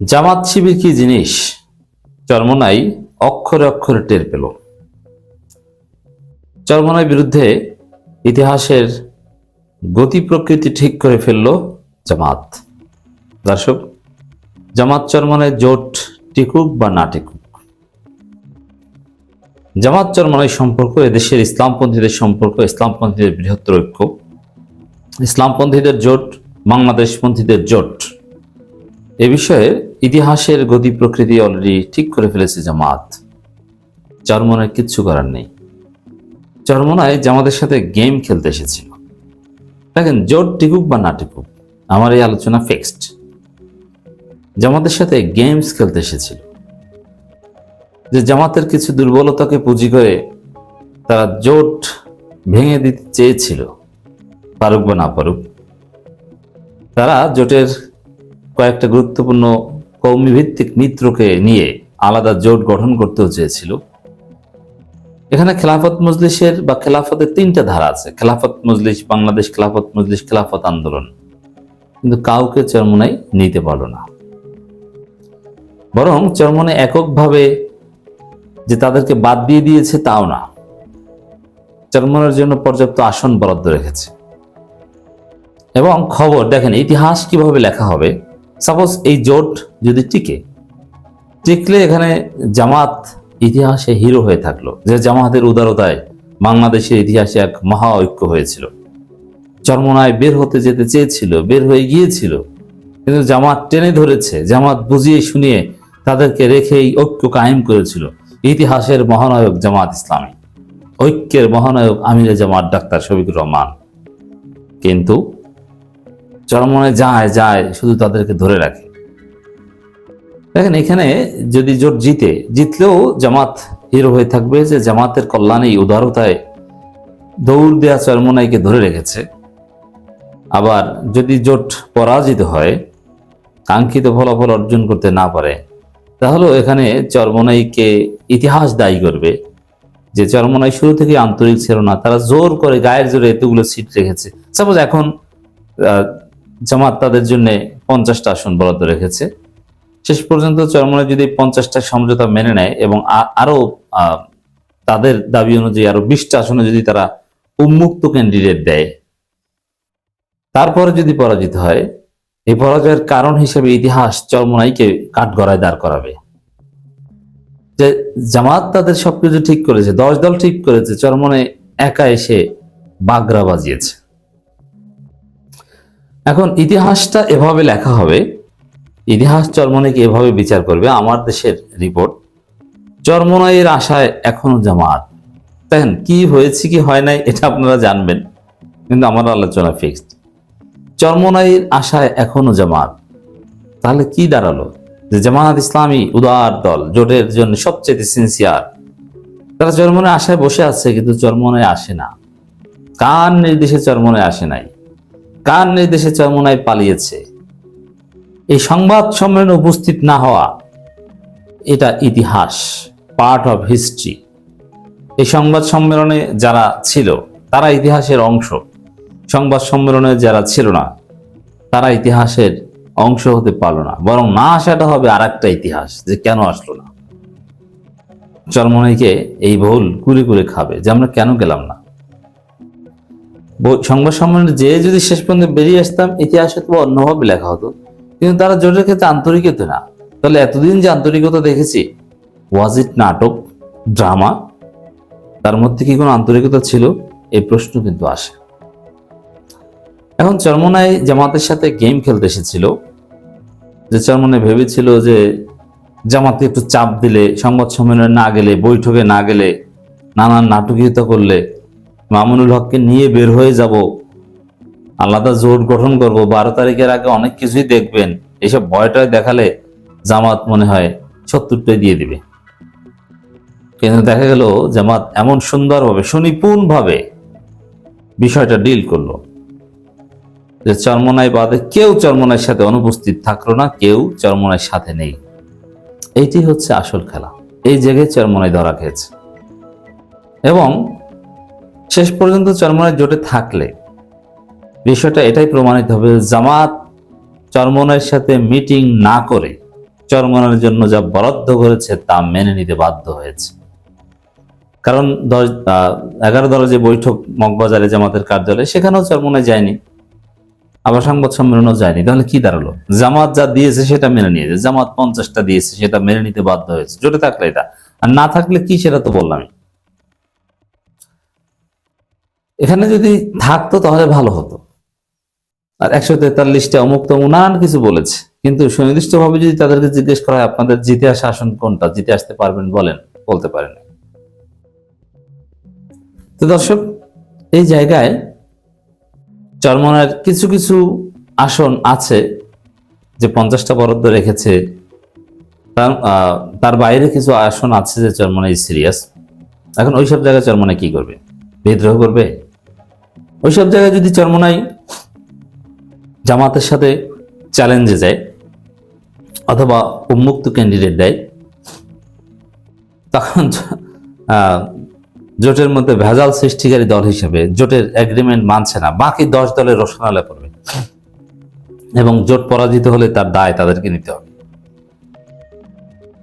জামাত শিবির কি জিনিস? চরমনাই অক্ষরে অক্ষরে টের পেল। চরমনাই বিরুদ্ধে ইতিহাসের গতি প্রকৃতি ঠিক করে ফেলল জামাত। দর্শক, জামাত চরমনায় জোট টিকুক বা না টিকুক। জামাত চরমনাই সম্পর্ক এদেশের ইসলামপন্থীদের সম্পর্ক, ইসলামপন্থীদের বৃহত্তর ঐক্য। ইসলামপন্থীদের জোট, বাংলাদেশপন্থীদের জোট। এ বিষয়ে ইতিহাসের গতি প্রকৃতি অলরেডি ঠিক করে ফেলেছে জামাত। চরমনের কিচ্ছু করার নেই। চরমনায় জামাতের সাথে গেম খেলতে এসেছিল। দেখেন, জোট টিকুক বা না টিকুক, আমার এই আলোচনা ফিক্সড জামাতের সাথে গেমস খেলতে এসেছিল। যে জামাতের কিছু দুর্বলতাকে পুঁজি করে তারা জোট ভেঙে দিতে চেয়েছিল, পারুক বা না পারুক, তারা জোটের কয়েকটা গুরুত্বপূর্ণ কৌমি ভিত্তিক মিত্রকে নিয়ে আলাদা জোট গঠন করতেও চেয়েছিল। এখানে খেলাফত মজলিসের বা খেলাফতের তিনটা ধারা আছে। খেলাফত মজলিস বাংলাদেশ, খেলাফত মজলিস, খেলাফত আন্দোলন। কিন্তু কাউকে চরমনাই নিতে পারল না। বরং চরমনে এককভাবে যে তাদেরকে বাদ দিয়ে দিয়েছে তাও না। চরমনের জন্য পর্যাপ্ত আসন বরাদ্দ রেখেছে। এবং খবর, দেখেন, ইতিহাস কীভাবে লেখা হবে সাপোজ এই জোট যদি টিকে, টিকলে এখানে জামাত ইতিহাসে হিরো হয়ে থাকল। যে জামাতের উদারতায় বাংলাদেশের ইতিহাসে এক মহা ঐক্য হয়েছিল। চরমনায় বের হতে যেতে চেয়েছিল, বের হয়ে গিয়েছিল। কিন্তু জামাত টেনে ধরেছে, জামাত বুঝিয়ে শুনিয়ে তাদেরকে রেখে এই ঐক্য কায়েম করেছিল ইতিহাসের মহানায়ক জামাত ইসলামী। ঐক্যের মহানায়ক আমিরে জামাত ডাক্তার শফিকুর রহমান। কিন্তু চরমনে যায় যায়, শুধু তাদেরকে ধরে রাখে। দেখেন, এখানে যদি জোট জিতে, জিতলেও জামাত হিরো হয়ে থাকবে যে জামাতের কল্যাণেই উদারতায় দৌড় দেয়া চরমনাইকে ধরে রেখেছে। আবার যদি জোট পরাজিত হয়, কাঙ্ক্ষিত ফলাফল অর্জন করতে না পারে, তাহলেও এখানে চরমনাইকে ইতিহাস দায়ী করবে যে চরমনাই শুরু থেকে আন্তরিক ছিল না। তারা জোর করে, গায়ের জোরে এতগুলো সিট রেখেছে। সাপোজ এখন জামাত তাদের জন্য পঞ্চাশটা আসন বরাদ্দ রেখেছে। শেষ পর্যন্ত চরমনাই যদি পঞ্চাশটা সমঝোতা মেনে নেয় এবং আ- আরও আহ, তাদের দাবি অনুযায়ী আরও বিশটা আসনে যদি তারা উন্মুক্ত ক্যান্ডিডেট দেয় তারপরে যদি পরাজিত হয় এই পরাজয়ের কারণ হিসেবে ইতিহাস চরমনাইকে কাঠগড়ায় দাঁড় করাবে। যে জামাত তাদের সবকিছু ঠিক করেছে দশ দল ঠিক করেছে চরমনে একা এসে বাগরা বাজিয়েছে। এখন ইতিহাসটা এভাবে লেখা হবে, ইতিহাস চরমনাইকে এভাবে বিচার করবে? আমার দেশের রিপোর্ট চরমনাইয়ের আশায় এখনও জামাত। দেখেন, কি হয়েছে কি হয় নাই, এটা আপনারা জানবেন, কিন্তু আমার আলোচনা ফিক্সড চরমনাইয়ের আশায় এখনও জামাত। তাহলে কি দাঁড়াল? যে জামাত ইসলামী উদার দল, জোটের জন্য সবচেয়ে সিনসিয়ার তারা চরমনে আশায় বসে আছে, কিন্তু চরমনে আসে না। কার নির্দেশে চরমনে আসে নাই? কার নির্দেশে চরমনায় পালিয়েছে? এই সংবাদ সম্মেলনে উপস্থিত না হওয়া, এটা ইতিহাস পার্ট অফ হিস্ট্রি এই সংবাদ সম্মেলনে যারা ছিল, তারা ইতিহাসের অংশ। সংবাদ সম্মেলনে যারা ছিল না, তারা ইতিহাসের অংশ হতে পারল না। বরং না আসাটা হবে আর একটা ইতিহাস যে কেন আসলো না। চরমনাইকে এই ভুল কুড়ে কুড়ে খাবে যে আমরা কেন গেলাম না? সংবাদ সম্মেলনে যে যদি শেষ পর্যন্ত বেরিয়ে আসতাম, ইতিহাসে তো অন্যভাবে লেখা হতো। কিন্তু তারা জোটের ক্ষেত্রে আন্তরিকতা না। তাহলে এতদিন যে আন্তরিকতা দেখেছি ওয়াজ ইট নাটক ড্রামা তার মধ্যে কি কোনো আন্তরিকতা ছিল? এই প্রশ্ন কিন্তু আসে। এখন চরমনাই জামাতের সাথে গেম খেলতে এসেছিল। যে চরমনাই ভেবেছিল যে জামাতকে একটু চাপ দিলে, সংবাদ সম্মেলনে না গেলে, বৈঠকে না গেলে, নানান নাটকীয়তা করলে মামুনুল হককে নিয়ে বের হয়ে যাব। আলাদা জোট গঠন করব। বারো তারিখের আগে অনেক কিছুই দেখবেন। এসব ভয়টায় দেখালে জামাত মনে হয় সত্তরটাই দিয়ে দিবে। কিন্তু দেখা গেল জামাত এমন সুন্দরভাবে, সুনিপুণভাবে বিষয়টা ডিল করল। যে চরমনাই বাদে কেউ চরমনাইয়ের সাথে অনুপস্থিত থাকল না, কেউ চরমনাইয়ের সাথে নেই। এইটি হচ্ছে আসল খেলা। এই জায়গায় চরমনাই ধরা খেয়েছে। এবং শেষ পর্যন্ত চরমনাই জোটে থাকলে বিষয়টা এটাই প্রমাণিত হবে জামাত চরমনের সাথে মিটিং না করে চরমনের জন্য যা বরাদ্দ করেছে তা মেনে নিতে বাধ্য হয়েছে। কারণ দশ এগারো দলের যে বৈঠক মগবাজারে জামাতের কার্যালয়ে, সেখানেও চরমনে যায়নি। আবার সংবাদ সম্মেলনও যায়নি। তাহলে কি দাঁড়াল? জামাত যা দিয়েছে সেটা মেনে নিয়েছে। জামাত পঞ্চাশটা দিয়েছে, সেটা মেনে নিতে বাধ্য হয়েছে। জোটে থাকলে এটা। আর না থাকলে কি সেটা তো বললামই। এখানে যদি থাকতো তাহলে ভালো হতো। আর একশো তেতাল্লিশটা অমুক তমুক নানান কিছু বলেছে। কিন্তু সুনির্দিষ্ট ভাবে যদি তাদেরকে জিজ্ঞেস করা হয়, আপনাদের জিতে আসা আসন কোনটা? জিতে আসতে পারবেন বলেন, বলতে পারেন। তো দর্শক, এই জায়গায় চরমনের কিছু কিছু আসন আছে যে পঞ্চাশটা বরাদ্দ রেখেছে। তার তার বাইরে কিছু আসন আছে যে চরমনে সিরিয়াস। এখন ওইসব জায়গায় চরমনে কি করবে? বিদ্রোহ করবে? ওইসব জায়গায় যদি চরমনাই জামাতের সাথে চ্যালেঞ্জে যায় অথবা উন্মুক্ত ক্যান্ডিডেট দেয়, তখন জোটের মধ্যে ভেজাল সৃষ্টিকারী দল হিসেবে জোটের এগ্রিমেন্ট মানছে না। বাকি দশ দলের রসনালে পড়বে। এবং জোট পরাজিত হলে তার দায় তাদেরকে নিতে হবে।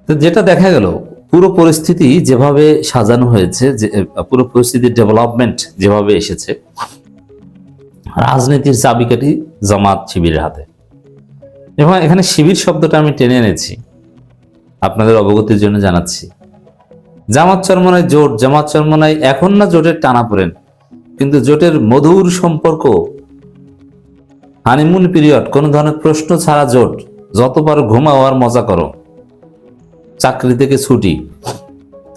তো যেটা দেখা গেল, পুরো পরিস্থিতি যেভাবে সাজানো হয়েছে, যে, পুরো পরিস্থিতির ডেভেলপমেন্ট যেভাবে এসেছে রাজনীতির চাবিকাঠি জামাত শিবিরের হাতে। এবং এখানে শিবির শব্দটা আমি টেনে এনেছি। আপনাদের অবগতির জন্য জানাচ্ছি। জামাত চরমনায় জোট, জামাত চরমনায় এখন না জোটের টানা পড়েন। কিন্তু জোটের মধুর সম্পর্ক হানিমুন পিরিয়ড কোন ধরনের প্রশ্ন ছাড়া জোট যত পারো ঘুমাও আর মজা করো। চাকরি থেকে ছুটি।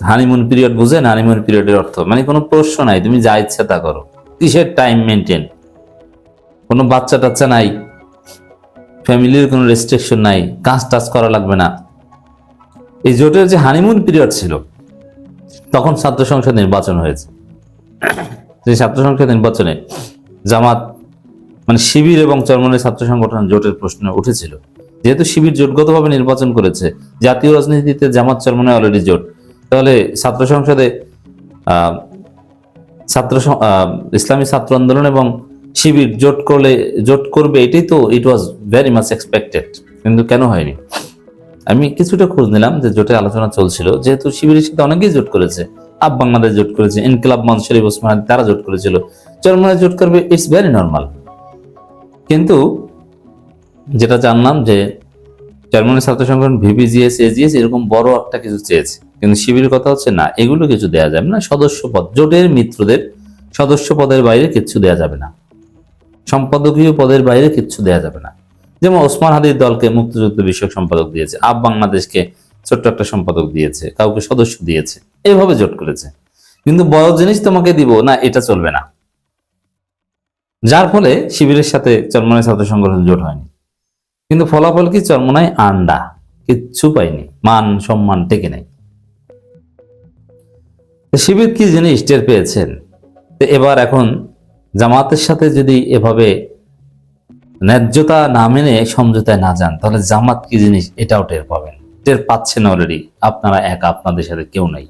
হানিমুন পিরিয়ড বুঝেন হানিমুন পিরিয়ডের অর্থ। মানে কোনো প্রশ্ন নাই, তুমি যা ইচ্ছা তা করো। কিসের টাইম মেনটেন কোনো বাচ্চা টাচ্চা নাই, ফ্যামিলির কোনো রেস্ট্রিকশন নাই, কাজ টাজ করা লাগবে না। এই জোটের যে হানিমুন পিরিয়ড ছিল, তখন ছাত্র সংসদ নির্বাচন হয়েছে। সেই ছাত্র সংসদ নির্বাচনে জামাত মানে শিবির এবং চরমনের ছাত্র সংগঠন জোটের প্রশ্ন উঠেছিল। যেহেতু শিবির জোটগতভাবে নির্বাচন করেছে, জাতীয় রাজনীতিতে জামাত চরমনে অলরেডি জোট। তাহলে ছাত্র সংসদে ছাত্র ইসলামী ছাত্র আন্দোলন এবং শিবির জোট করলে, জোট করবে এটাই তো it was very much expected কিন্তু কেন হয়নি? আমি কিছুটা খোঁজ নিলাম যে জোটের আলোচনা চলছিল। যেহেতু শিবিরের সাথে অনেকেই জোট করেছে। আপ বাংলাদেশ জোট করেছে, ইনকিলাব মঞ্চ, শরীফ ওসমান তারা জোট করেছিল। চরমনায় জোট করবে ইটস ভেরি নর্মাল কিন্তু যেটা জানলাম যে জার্মানি ছাত্র সংগঠন ভিপিজিএস এজিএস এরকম বড় একটা কিছু চেয়েছে। কিন্তু শিবিরের কথা হচ্ছে, না, এগুলো কিছু দেয়া যাবে না। সদস্য পদ, জোটের মিত্রদের সদস্য পদের বাইরে কিচ্ছু দেয়া যাবে না। সম্পাদকীয় পদের বাইরে কিচ্ছু দেয়া যাবে না। যেমন ওসমান হাদির দলকে মুক্তিযুদ্ধ বিষয়ক সম্পাদক দিয়েছে, আপ বাংলাদেশকে ছোট্ট একটা সম্পাদক দিয়েছে, কাউকে সদস্য দিয়েছে এইভাবে জোট করেছে। কিন্তু বড় জিনিস তোমাকে দিব, না, এটা চলবে না। যার ফলে শিবিরের সাথে চরমনায় ছাত্র সংগঠন জোট হয়নি। কিন্তু ফলাফল কি? চরমনায় আন্ডা, কিচ্ছু পাইনি মান, সম্মান টেকে নেই। শিবির কি জিনিস টের পেয়েছেন? এবার এখন জামাতের সাথে যদি এভাবে ন্যায্যতা না মেনে সমঝোতায় না যান, তাহলে জামাত কি জিনিস? এটাও টের পাবেন। টের পাচ্ছেন অলরেডি আপনারা একা, আপনাদের সাথে কেউ নাই।